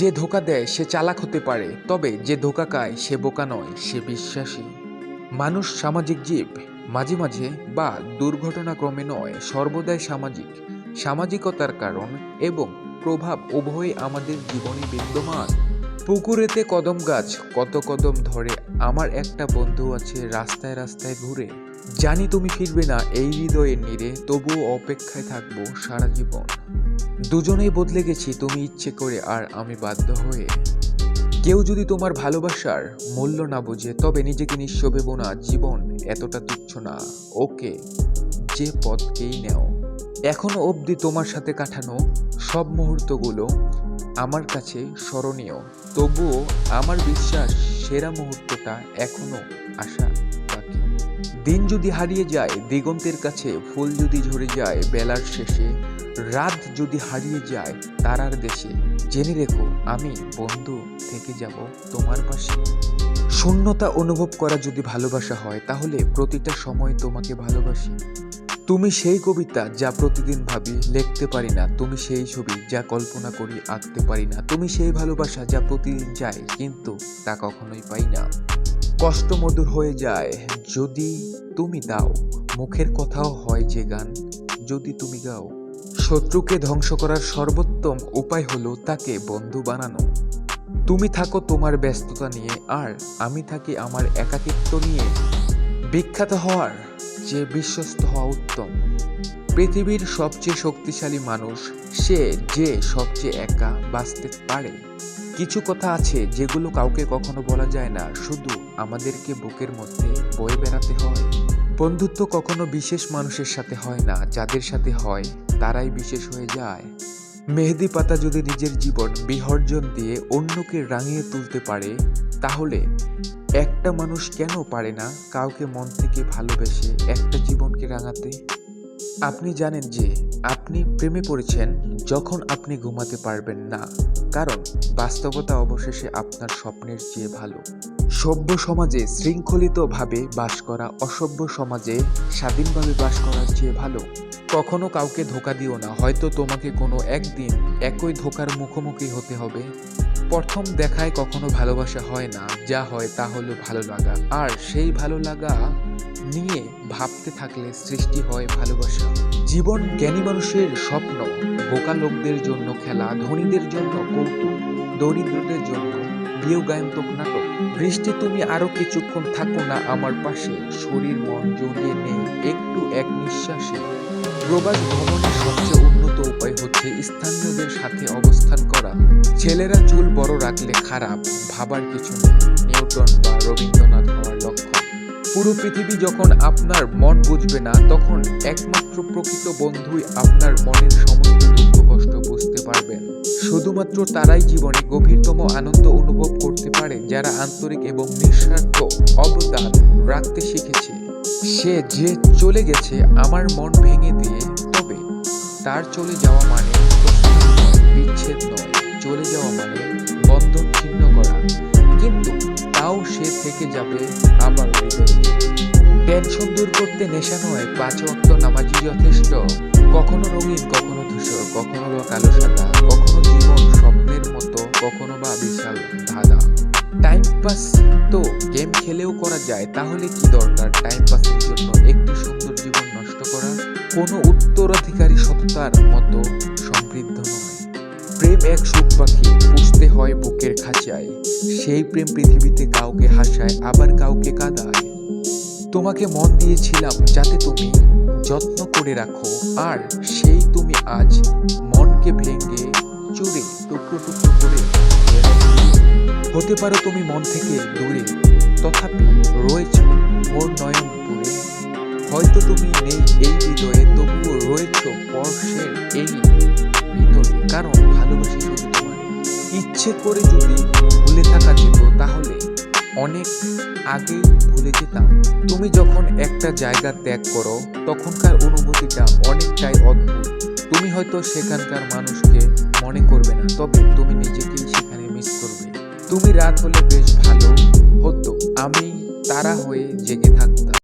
যে ধোকা দেয়, সে চালাক হতে পারে, তবে যে ধোকা খায়, সে বোকা নয়, সে বিশ্বাসী। মানুষ সামাজিক জীব, মাঝে মাঝে বা দুর্ঘটনাক্রমে নয়, সর্বদাই সামাজিক। সামাজিকতার কারণ এবং প্রভাব উভয়ই আমাদের জীবনে বিদ্যমান। পুকুরেতে কদম গাছ, কত কদম ধরে, আমার একটা বন্ধু আছে রাস্তায় রাস্তায় ঘুরে। জানি তুমি ফিরবে না এই হৃদয়ের নীড়ে তবুও অপেক্ষায় থাকব সারা জীবন। দুজনেই বদলে গেছি, তুমি ইচ্ছে করে আর আমি বাধ্য হয়ে। কেউ যদি তোমার ভালোবাসার মূল্য না বোঝে, তবে নিজেকে নিঃস্ব ভেবো না, জীবন এতটা তুচ্ছ না। ওকে, যে পথকেই নেও। এখনও অবধি তোমার সাথে কাটানো সব মুহূর্তগুলো আমার কাছে স্মরণীয়। তবুও আমার বিশ্বাস, সেরা মুহূর্তটা এখনও আসা দিন যদি হারিয়ে যায়, দিগন্তের কাছে ফুল যদি ঝরে যায়, বেলার শেষে রাত যদি হারিয়ে যায় তারার দেশে, জেনে রেখো, আমি বন্ধু থেকে যাব তোমার পাশে। শূন্যতা অনুভব করা যদি ভালোবাসা হয়, তাহলে প্রতিটা সময় তোমাকে ভালোবাসি। তুমি সেই কবিতা যা প্রতিদিন ভাবি, লিখতে পারি না। তুমি সেই ছবি যা কল্পনা করি, আঁকতে পারি না। তুমি সেই ভালোবাসা যা প্রতিদিন চাই, কিন্তু তা কখনোই পাই না। কষ্ট মধুর হয়ে যায়, যদি তুমি দাও। মুখের কথাও হয় যে গান, যদি তুমি গাও। শত্রুকে ধ্বংস করার সর্বোত্তম উপায় হলো তাকে বন্ধু বানানো। তুমি থাকো তোমার ব্যস্ততা নিয়ে, আর আমি থাকি আমার একাকিত্ব নিয়ে। বিখ্যাত হওয়ার যে বিশ্বস্ত হওয়া উত্তম। পৃথিবীর সবচেয়ে শক্তিশালী মানুষ, সে যে সবচেয়ে একা বাঁচতে পারে। কিছু কথা আছে যেগুলো কাউকে কখনো বলা যায় না, শুধু আমাদেরকে বুকের মধ্যে বয়ে বেড়াতে হয়। বন্ধুত্ব কখনো বিশেষ মানুষের সাথে হয় না, যাদের সাথে হয়, তারাই বিশেষ হয়ে যায়। মেহেদি পাতা যদি নিজের জীবন বিহর্জন দিয়ে অন্যকে রাঙিয়ে তুলতে পারে, তাহলে একটা মানুষ কেন পারে না কাউকে মন থেকে ভালোবেসে একটা জীবনকে রাঙাতে? আপনি জানেন যে আপনি প্রেমে পড়েছেন যখন আপনি ঘুমাতে পারবেন না। কারণ বাস্তবতা অবশেষে আপনার স্বপ্নের চেয়ে ভালো। সভ্য সমাজে শৃঙ্খলিতভাবে বাস করা, অসভ্য সমাজে স্বাধীনভাবে বাস করার চেয়ে ভালো। কখনো কাউকে ধোকা দিও না, হয়তো তোমাকে কোনো একদিন একই ধোকার মুখোমুখি হতে হবে। প্রথম দেখায় কখনো ভালোবাসা হয় না, যা হয় তা হলো ভালো লাগা। আর সেই ভালো লাগা নিয়ে ভাবতে থাকলে সৃষ্টি হয় ভালোবাসা। জীবন জ্ঞানী মানুষের স্বপ্ন, বোকা লোকদের জন্য খেলা, ধনীদের জন্য কৌতুক, দরিদ্রদের জন্য বিয়োগায়ন্তক নাটক। বৃষ্টি তুমি আরও কিছুক্ষণ থাকো না আমার পাশে, শরীর মন জড়িয়ে নেই একটু এক নিঃশ্বাসে। প্রবাস ভ্রমণের সবচেয়ে উন্নত উপায় হচ্ছে স্থানীয়দের সাথে অবস্থান করা। ছেলেরা চুল বড় রাখলে খারাপ, ভাবার কিছু নেই। নিউটন বা রবীন্দ্রনাথ পুরো পৃথিবী যখন আপনার মন বুঝবে না, তখন একমাত্র প্রকৃত বন্ধুই আপনার মনের সমস্ত দুঃখ, কষ্ট বুঝতে পারবেন। শুধুমাত্র তারাই জীবনে গভীরতম আনন্দ অনুভব করতে পারে যারা আন্তরিক এবং নিঃস্বার্থ অবদান রাখতে শিখেছে। সে যে চলে গেছে আমার মন ভেঙে দিয়ে তবে তার চলে যাওয়া মানে বিচ্ছেদ নয়। চলে যাওয়া মানে বন্ধন ছিন্ন করা। কিন্তু তাও সে থেকে যাবে করতে নেশা নয়, পাঁচ ওয়াক্ত নামাজি যথেষ্ট। কখনো রঙিন, কখনো ধূসর, কখনো বা কালো সাদা, কখনো জীবন স্বপ্নের মতো, কখনো বা বিশাল ধাঁধা। টাইম পাস তো গেম খেলেও করা যায়, তাহলে কি দরকার? টাইম পাসের জন্য একটি সুন্দর জীবন নষ্ট করা কোনো উত্তরাধিকারী সততার মতো সমৃদ্ধ নয়। প্রেম এক সুখ পাখি, পুষতে হয় বুকের খাঁচায়। সেই প্রেম পৃথিবীতে কাউকে হাসায়, আবার কাউকে কাঁদায়। তোমাকে মন দিয়েছিলাম যাতে তুমি যত্ন করে রাখো, আর সেই তুমি আজ মনকে ভেঙে চুরে টুকরো টুকরো করে হতে পারো তুমি মন থেকে দূরে, তথাপি রয়েছ মোর নয়ন পুরে হয়তো তুমি নেই এই হৃদয়ে, তবুও রয়েছ পরশের এই ভিতরে। কারণ ভালোবাসি শুধু তোমার। ইচ্ছে করে যদি ভুলে থাকা যেত তাহলে অনেক আগে ভুলে যেতাম। তুমি যখন একটা জায়গা ত্যাগ করো, তখনকার অনুভূতিটা অনেকটাই অদ্ভুত। তুমি হয়তো সেখানকার মানুষকে মনে করবে না, তবে তুমি নিজেকেই সেখানে মিস করবে। তুমি রাত হলে বেশ ভালো হতো। আমি তারা হয়ে জেগে থাকতাম।